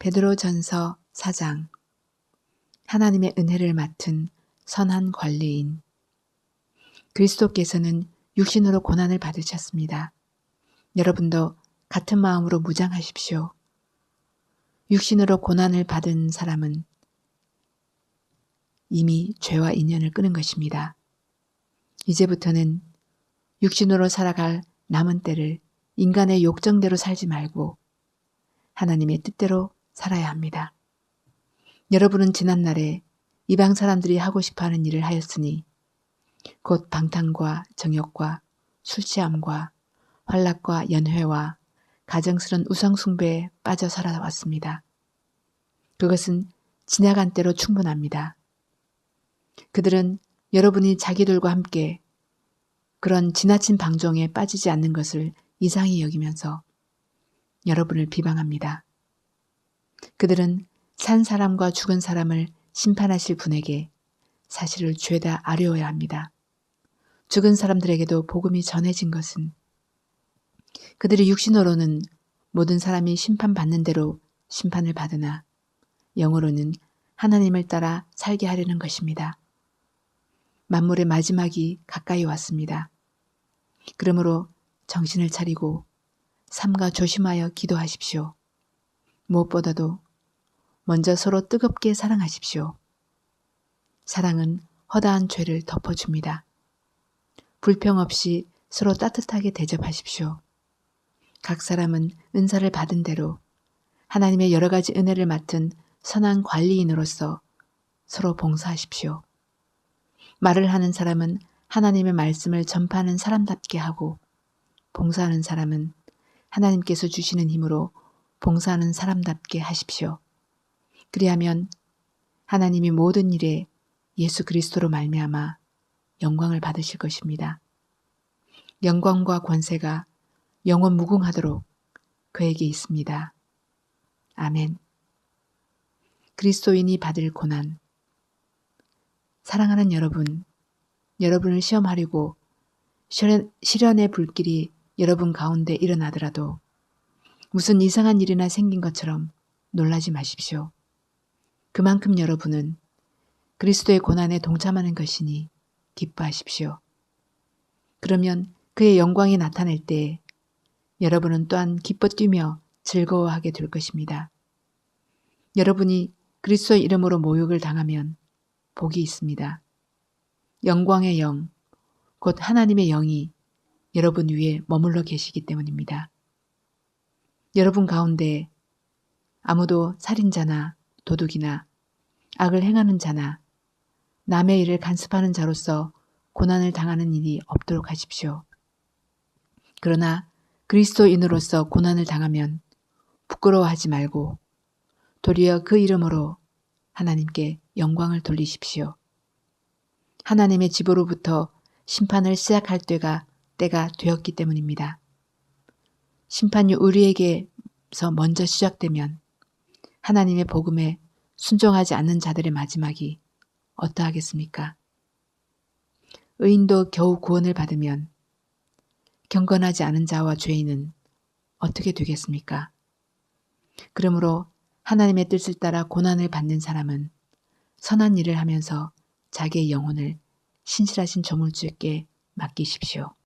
베드로전서 4장 하나님의 은혜를 맡은 선한 관리인 그리스도께서는 육신으로 고난을 받으셨습니다. 여러분도 같은 마음으로 무장하십시오. 육신으로 고난을 받은 사람은 이미 죄와 인연을 끊은 것입니다. 이제부터는 육신으로 살아갈 남은 때를 인간의 욕정대로 살지 말고 하나님의 뜻대로 살아야 합니다. 여러분은 지난날에 이방 사람들이 하고 싶어 하는 일을 하였으니 곧 방탕과 정욕과 술 취함과 환락과 연회와 가정스런 우상숭배에 빠져 살아왔습니다. 그것은 지나간 때로 충분합니다. 그들은 여러분이 자기들과 함께 그런 지나친 방종에 빠지지 않는 것을 이상히 여기면서 여러분을 비방합니다. 그들은 산 사람과 죽은 사람을 심판하실 분에게 사실을 죄다 아뢰어야 합니다. 죽은 사람들에게도 복음이 전해진 것은 그들이 육신으로는 모든 사람이 심판받는 대로 심판을 받으나 영으로는 하나님을 따라 살게 하려는 것입니다. 만물의 마지막이 가까이 왔습니다. 그러므로 정신을 차리고 삼가 조심하여 기도하십시오. 무엇보다도 먼저 서로 뜨겁게 사랑하십시오. 사랑은 허다한 죄를 덮어줍니다. 불평 없이 서로 따뜻하게 대접하십시오. 각 사람은 은사를 받은 대로 하나님의 여러 가지 은혜를 맡은 선한 관리인으로서 서로 봉사하십시오. 말을 하는 사람은 하나님의 말씀을 전파하는 사람답게 하고 봉사하는 사람은 하나님께서 주시는 힘으로 봉사하는 사람답게 하십시오. 그리하면 하나님이 모든 일에 예수 그리스도로 말미암아 영광을 받으실 것입니다. 영광과 권세가 영원 무궁하도록 그에게 있습니다. 아멘. 그리스도인이 받을 고난. 사랑하는 여러분, 여러분을 시험하려고 시련, 시련의 불길이 여러분 가운데 일어나더라도 무슨 이상한 일이나 생긴 것처럼 놀라지 마십시오. 그만큼 여러분은 그리스도의 고난에 동참하는 것이니 기뻐하십시오. 그러면 그의 영광이 나타날 때 여러분은 또한 기뻐 뛰며 즐거워하게 될 것입니다. 여러분이 그리스도의 이름으로 모욕을 당하면 복이 있습니다. 영광의 영, 곧 하나님의 영이 여러분 위에 머물러 계시기 때문입니다. 여러분 가운데 아무도 살인자나 도둑이나 악을 행하는 자나 남의 일을 간섭하는 자로서 고난을 당하는 일이 없도록 하십시오. 그러나 그리스도인으로서 고난을 당하면 부끄러워하지 말고 도리어 그 이름으로 하나님께 영광을 돌리십시오. 하나님의 집으로부터 심판을 시작할 때가 때가 되었기 때문입니다. 심판이 우리에게서 먼저 시작되면 하나님의 복음에 순종하지 않는 자들의 마지막이 어떠하겠습니까? 의인도 겨우 구원을 받으면 경건하지 않은 자와 죄인은 어떻게 되겠습니까? 그러므로 하나님의 뜻을 따라 고난을 받는 사람은 선한 일을 하면서 자기의 영혼을 신실하신 조물주께 맡기십시오.